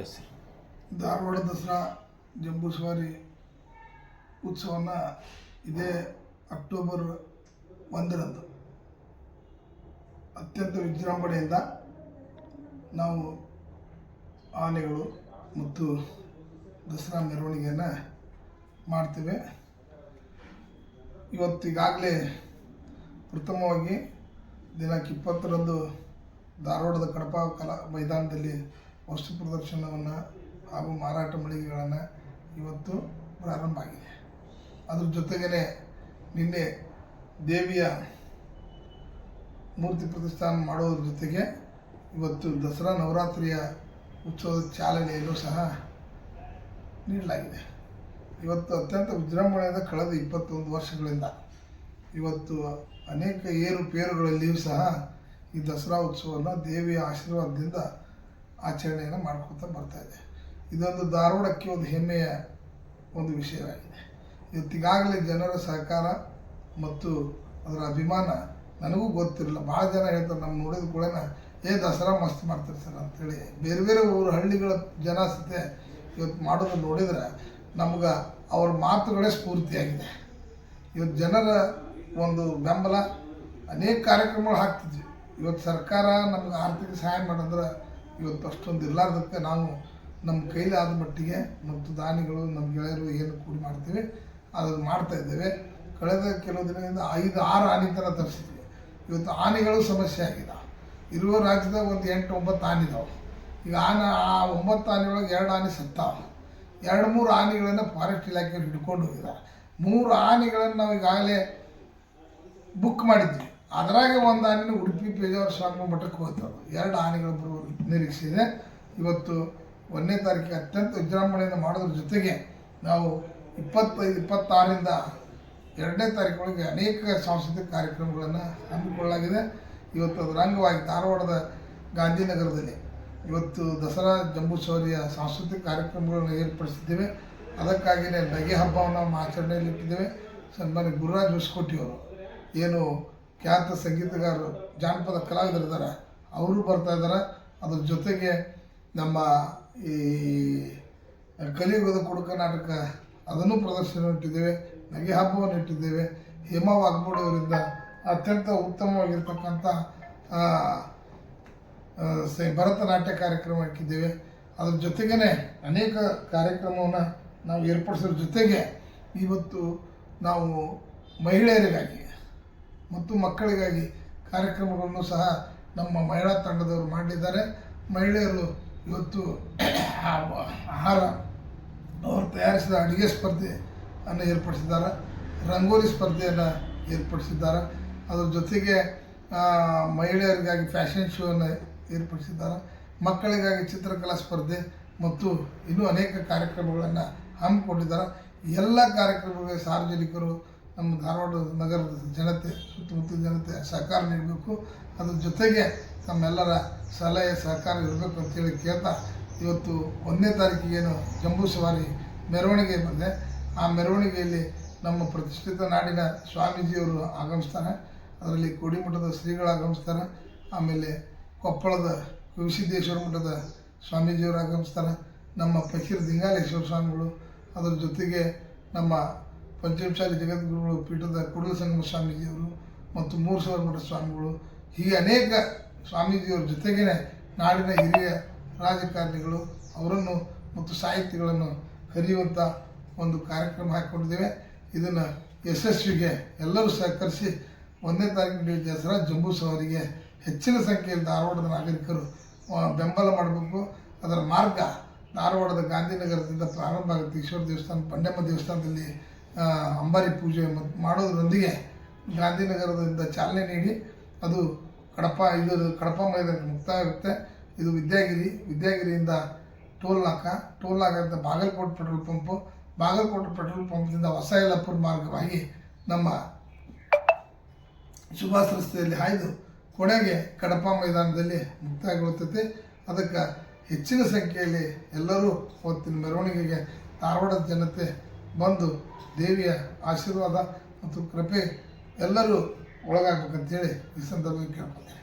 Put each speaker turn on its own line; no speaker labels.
S
Dharwad Dasara ಜಂಬೂ ಸವಾರಿ ಉತ್ಸವನ ಇದೇ October ಒಂದರಂದು ಅತ್ಯಂತ ವಿಜೃಂಭಣೆಯಿಂದ ನಾವು ಆನೆಗಳು ಮತ್ತು ದಸರಾ ಮೆರವಣಿಗೆಯನ್ನು ಮಾಡ್ತೇವೆ. ಇವತ್ತಿಗಾಗಲೇ ಪ್ರಥಮವಾಗಿ ದಿನಕ್ಕೆ ಇಪ್ಪತ್ತರಂದು ಧಾರವಾಡದ ಕಡಪ ಕಲಾ ಮೈದಾನದಲ್ಲಿ ವಸ್ತು ಪ್ರದರ್ಶನವನ್ನು ಹಾಗೂ ಮಾರಾಟ ಮಳಿಗೆಗಳನ್ನು ಇವತ್ತು ಪ್ರಾರಂಭ ಆಗಿದೆ. ಅದ್ರ ಜೊತೆಗೇ ನಿನ್ನೆ ದೇವಿಯ ಮೂರ್ತಿ ಪ್ರತಿಷ್ಠಾನ ಮಾಡೋದ್ರ ಜೊತೆಗೆ ಇವತ್ತು ದಸರಾ ನವರಾತ್ರಿಯ ಉತ್ಸವದ ಚಾಲನೆಯನ್ನು ಸಹ ನೀಡಲಾಗಿದೆ. ಇವತ್ತು ಅತ್ಯಂತ ವಿಜೃಂಭಣೆಯಿಂದ ಕಳೆದ ಇಪ್ಪತ್ತೊಂದು ವರ್ಷಗಳಿಂದ ಇವತ್ತು ಅನೇಕ ಏರುಪೇರುಗಳಲ್ಲಿಯೂ ಸಹ ಈ ದಸರಾ ಉತ್ಸವವನ್ನು ದೇವಿಯ ಆಶೀರ್ವಾದದಿಂದ ಆಚರಣೆಯನ್ನು ಮಾಡ್ಕೊತಾ ಬರ್ತಾ ಇದೆ. ಇದೊಂದು ಧಾರವಾಡಕ್ಕೆ ಒಂದು ಹೆಮ್ಮೆಯ ಒಂದು ವಿಷಯವಾಗಿದೆ. ಇವತ್ತಿಗಾಗಲೇ ಜನರ ಸಹಕಾರ ಮತ್ತು ಅದರ ಅಭಿಮಾನ ನನಗೂ ಗೊತ್ತಿರಲಿಲ್ಲ ಭಾಳ ಜನ ಹೇಳ್ತಾರೆ ನಮ್ಮ ನೋಡಿದ ಕೂಡ ಏ, ದಸರಾ ಮಸ್ತ್ ಮಾಡ್ತಾರೆ ಸರ್ ಅಂತೇಳಿ. ಬೇರೆ ಬೇರೆ ಊರು ಹಳ್ಳಿಗಳ ಜನ ಸತೆ ಇವತ್ತು ಮಾಡೋದು ನೋಡಿದ್ರೆ ನಮ್ಗೆ ಅವ್ರ ಮಾತುಗಳೇ ಸ್ಫೂರ್ತಿಯಾಗಿದೆ. ಇವತ್ತು ಜನರ ಒಂದು ಬೆಂಬಲ ಅನೇಕ ಕಾರ್ಯಕ್ರಮಗಳು ಹಾಕ್ತಿದ್ವಿ. ಇವತ್ತು ಸರ್ಕಾರ ನಮ್ಗೆ ಆರ್ಥಿಕ ಸಹಾಯ ಮಾಡಂದ್ರೆ ಇವತ್ತು ಅಷ್ಟೊಂದು ಇರ್ಲಾರ್ದಕ್ಕೆ ನಾವು ನಮ್ಮ ಕೈಲಾದ ಮಟ್ಟಿಗೆ ಮತ್ತು ದಾನಿಗಳು, ನಮ್ಮ ಗೆಳೆಯರು ಏನು ಕೂಡಿ ಮಾಡ್ತೀವಿ, ಅದನ್ನು ಮಾಡ್ತಾ ಇದ್ದೇವೆ. ಕಳೆದ ಕೆಲವು ದಿನದಿಂದ ಐದು, ಆರು ಆನೆ ಥರ ತರಿಸಿದ್ವಿ. ಇವತ್ತು ಆನೆಗಳು ಸಮಸ್ಯೆ ಆಗಿದೆ. ಇರುವ ರಾಜ್ಯದಾಗ ಒಂದು ಎಂಟು, ಒಂಬತ್ತು ಆನೆ ಇದಾವೆ. ಈಗ ಆನೆ, ಆ ಒಂಬತ್ತು ಆನೆಯೊಳಗೆ ಎರಡು ಆನೆ ಸತ್ತಾವ. ಎರಡು, ಮೂರು ಆನೆಗಳನ್ನು ಫಾರೆಸ್ಟ್ ಇಲಾಖೆಯಲ್ಲಿ ಹಿಡ್ಕೊಂಡು ಹೋಗಿದ್ದಾರೆ. ಮೂರು ಆನೆಗಳನ್ನು ನಾವು ಈಗಾಗಲೇ ಬುಕ್ ಮಾಡಿದ್ವಿ. ಅದರಾಗೆ ಒಂದು ಆನೆನ ಉಡುಪಿ ಪೇಜಾವರ ಸ್ವಾಮಿ ಮಠಕ್ಕೆ ಹೋಗ್ತವೆ ಎರಡು ಆನೆಗಳು ಬರುವ ನಿರೀಕ್ಷೆ ಇವತ್ತು ಒಂದನೇ ತಾರೀಕಿಗೆ ಅತ್ಯಂತ ವಿಜೃಂಭಣೆಯಿಂದ ಮಾಡೋದ್ರ ಜೊತೆಗೆ ನಾವು ಇಪ್ಪತ್ತೈದು, ಇಪ್ಪತ್ತಾರರಿಂದ ಎರಡನೇ ತಾರೀಕೊಳಗೆ ಅನೇಕ ಸಾಂಸ್ಕೃತಿಕ ಕಾರ್ಯಕ್ರಮಗಳನ್ನು ಹಮ್ಮಿಕೊಳ್ಳಲಾಗಿದೆ. ಇವತ್ತು ಅದರ ಅಂಗವಾಗಿ ಧಾರವಾಡದ ಗಾಂಧಿನಗರದಲ್ಲಿ ಇವತ್ತು ದಸರಾ ಜಂಬೂಸೌರಿಯ ಸಾಂಸ್ಕೃತಿಕ ಕಾರ್ಯಕ್ರಮಗಳನ್ನು ಏರ್ಪಡಿಸಿದ್ದೇವೆ. ಅದಕ್ಕಾಗಿಯೇ ನಗೆ ಹಬ್ಬವನ್ನು ನಾವು ಆಚರಣೆಯಲ್ಲಿ ಇಟ್ಟಿದ್ದೇವೆ ಸನ್ಮಾನ್ಯ ಗುರುರಾಜ್ ಹೊಸಕೋಟಿಯವರು. ಏನು ಖ್ಯಾತ ಸಂಗೀತಗಾರರು, ಜಾನಪದ ಕಲಾವಿದರಿದ್ದಾರೆ. ಅವರು ಬರ್ತಾ ಇದ್ದಾರೆ. ಅದ್ರ ಜೊತೆಗೆ ನಮ್ಮ ಈ ಕಲಿಯುಗದ ಕುಡುಕ ನಾಟಕ, ಅದನ್ನು ಪ್ರದರ್ಶನ ಇಟ್ಟಿದ್ದೇವೆ ನಗೆ ಹಬ್ಬವನ್ನು ಇಟ್ಟಿದ್ದೇವೆ. ಹೇಮಾ ವಾಗ್ಮೋಡಿ ಅತ್ಯಂತ ಉತ್ತಮವಾಗಿರ್ತಕ್ಕಂಥ ಸ- ಭರತನಾಟ್ಯ ಕಾರ್ಯಕ್ರಮ ಹಾಕಿದ್ದೇವೆ ಅದ್ರ ಜೊತೆಗೇ ಅನೇಕ ಕಾರ್ಯಕ್ರಮವನ್ನು ನಾವು ಏರ್ಪಡಿಸೋದ್ರ ಜೊತೆಗೆ ಇವತ್ತು ನಾವು ಮಹಿಳೆಯರಿಗಾಗಿ ಮತ್ತು ಮಕ್ಕಳಿಗಾಗಿ ಕಾರ್ಯಕ್ರಮಗಳನ್ನು ಸಹ ನಮ್ಮ ಮಹಿಳಾ ತಂಡದವರು ಮಾಡಿದ್ದಾರೆ. ಮಹಿಳೆಯರು ಇವತ್ತು ಆಹಾರ ಅವರು ತಯಾರಿಸಿದ ಅಡುಗೆ ಸ್ಪರ್ಧೆಯನ್ನು ಏರ್ಪಡಿಸಿದ್ದಾರೆ. ರಂಗೋಲಿ ಸ್ಪರ್ಧೆಯನ್ನು ಏರ್ಪಡಿಸಿದ್ದಾರೆ. ಅದರ ಜೊತೆಗೆ ಮಹಿಳೆಯರಿಗಾಗಿ ಫ್ಯಾಷನ್ ಶೋವನ್ನು ಏರ್ಪಡಿಸಿದ್ದಾರೆ. ಮಕ್ಕಳಿಗಾಗಿ ಚಿತ್ರಕಲಾ ಸ್ಪರ್ಧೆ ಮತ್ತು ಇನ್ನೂ ಅನೇಕ ಕಾರ್ಯಕ್ರಮಗಳನ್ನು ಹಮ್ಮಿಕೊಂಡಿದ್ದಾರೆ. ಎಲ್ಲ ಕಾರ್ಯಕ್ರಮಗಳಿಗೆ ಸಾರ್ವಜನಿಕರು ನಮ್ಮ ಧಾರವಾಡ ನಗರದ ಜನತೆ ಸುತ್ತಮುತ್ತ ಜನತೆ ಸಹಕಾರ ನೀಡಬೇಕು. ಅದ್ರ ಜೊತೆಗೆ ತಮ್ಮೆಲ್ಲರ ಸಲಹೆ, ಸಹಕಾರ ಇರಬೇಕು ಅಂತೇಳಿ ಕೇಳ್ತಾ ಇವತ್ತು ಒಂದನೇ ತಾರೀಕಿಗೇನು ಜಂಬೂ ಸವಾರಿ ಮೆರವಣಿಗೆ ಬಂದೆ ಆ ಮೆರವಣಿಗೆಯಲ್ಲಿ ನಮ್ಮ ಪ್ರತಿಷ್ಠಿತ ನಾಡಿನ ಸ್ವಾಮೀಜಿಯವರು ಆಗಮಿಸ್ತಾರೆ. ಅದರಲ್ಲಿ ಕೋಡಿಮಠದ ಶ್ರೀಗಳು ಆಗಮಿಸ್ತಾರೆ. ಆಮೇಲೆ ಕೊಪ್ಪಳದ ವಿಸಿದ್ದೇಶ್ವರ ಮಠದ ಸ್ವಾಮೀಜಿಯವರು ಆಗಮಿಸ್ತಾರೆ. ನಮ್ಮ ಫಕೀರ್ ದಿಂಗಾಲೇಶ್ವರ ಸ್ವಾಮಿಗಳು. ಅದರ ಜೊತೆಗೆ ನಮ್ಮ ಪಂಚಮಶಾಲಿ ಜಗದ್ಗುರುಗಳು, ಪೀಠದ ಕುಡಲ ಸಂಗಮ ಸ್ವಾಮೀಜಿಯವರು ಮತ್ತು ಮೂರು ಸಾವಿರ ಮಠ ಸ್ವಾಮಿಗಳು, ಹೀಗೆ ಅನೇಕ ಸ್ವಾಮೀಜಿಯವರ ಜೊತೆಗೇ ನಾಡಿನ ಹಿರಿಯ ರಾಜಕಾರಣಿಗಳು ಅವರನ್ನು ಮತ್ತು ಸಾಹಿತಿಗಳನ್ನು ಕರೆಯುವಂಥ ಒಂದು ಕಾರ್ಯಕ್ರಮ ಹಾಕ್ಕೊಂಡಿದ್ದೇವೆ. ಇದನ್ನು ಯಶಸ್ವಿಗೆ ಎಲ್ಲರೂ ಸಹಕರಿಸಿ ಒಂದನೇ ತಾರೀಕು ದಸರಾ ಜಂಬೂ ಸವಾರಿಗೆ ಹೆಚ್ಚಿನ ಸಂಖ್ಯೆಯಲ್ಲಿ ಧಾರವಾಡದ ನಾಗರಿಕರು ಬೆಂಬಲ ಮಾಡಬೇಕು. ಅದರ ಮಾರ್ಗ ಧಾರವಾಡದ ಗಾಂಧಿನಗರದಿಂದ ಪ್ರಾರಂಭ ಆಗುತ್ತೆ. ಈಶ್ವರ ದೇವಸ್ಥಾನ ಪಂಡ್ಯಮ್ಮ ದೇವಸ್ಥಾನದಲ್ಲಿ ಅಂಬಾರಿ ಪೂಜೆ ಮಾಡೋದರೊಂದಿಗೆ ಗಾಂಧಿನಗರದಿಂದ ಚಾಲನೆ ನೀಡಿ ಅದು ಕಡಪ, ಇದು ಕಡಪ ಮೈದಾನಕ್ಕೆ ಮುಕ್ತಾಯ ಆಗುತ್ತೆ. ಇದು ವಿದ್ಯಾಗಿರಿ, ವಿದ್ಯಾಗಿರಿಯಿಂದ ಟೋಲ್ ನಾಕ, toll ನಾಕದಿಂದ Bagalkote petrol pump. Bagalkote petrol ಪಂಪ್ನಿಂದ ಹೊಸ ಯಲ್ಲಪುರ ಮಾರ್ಗವಾಗಿ ನಮ್ಮ ಸುಭಾಷ್ ರಸ್ತೆಯಲ್ಲಿ ಹಾಯ್ದು ಕೊನೆಗೆ ಕಡಪ ಮೈದಾನದಲ್ಲಿ ಮುಕ್ತಾಯಗೊಳ್ಳುತ್ತೆ ಅದಕ್ಕೆ ಹೆಚ್ಚಿನ ಸಂಖ್ಯೆಯಲ್ಲಿ ಎಲ್ಲರೂ ಹೊತ್ತಿನ ಮೆರವಣಿಗೆಗೆ ಧಾರವಾಡದ ಜನತೆ ಬಂದು ದೇವಿಯ ಆಶೀರ್ವಾದ ಮತ್ತು ಕೃಪೆ ಎಲ್ಲರೂ ಒಳಗಾಗಬೇಕಂತೇಳಿ ಈ ಸಂದರ್ಭದಲ್ಲಿ ಕೇಳ್ಕೊತೀನಿ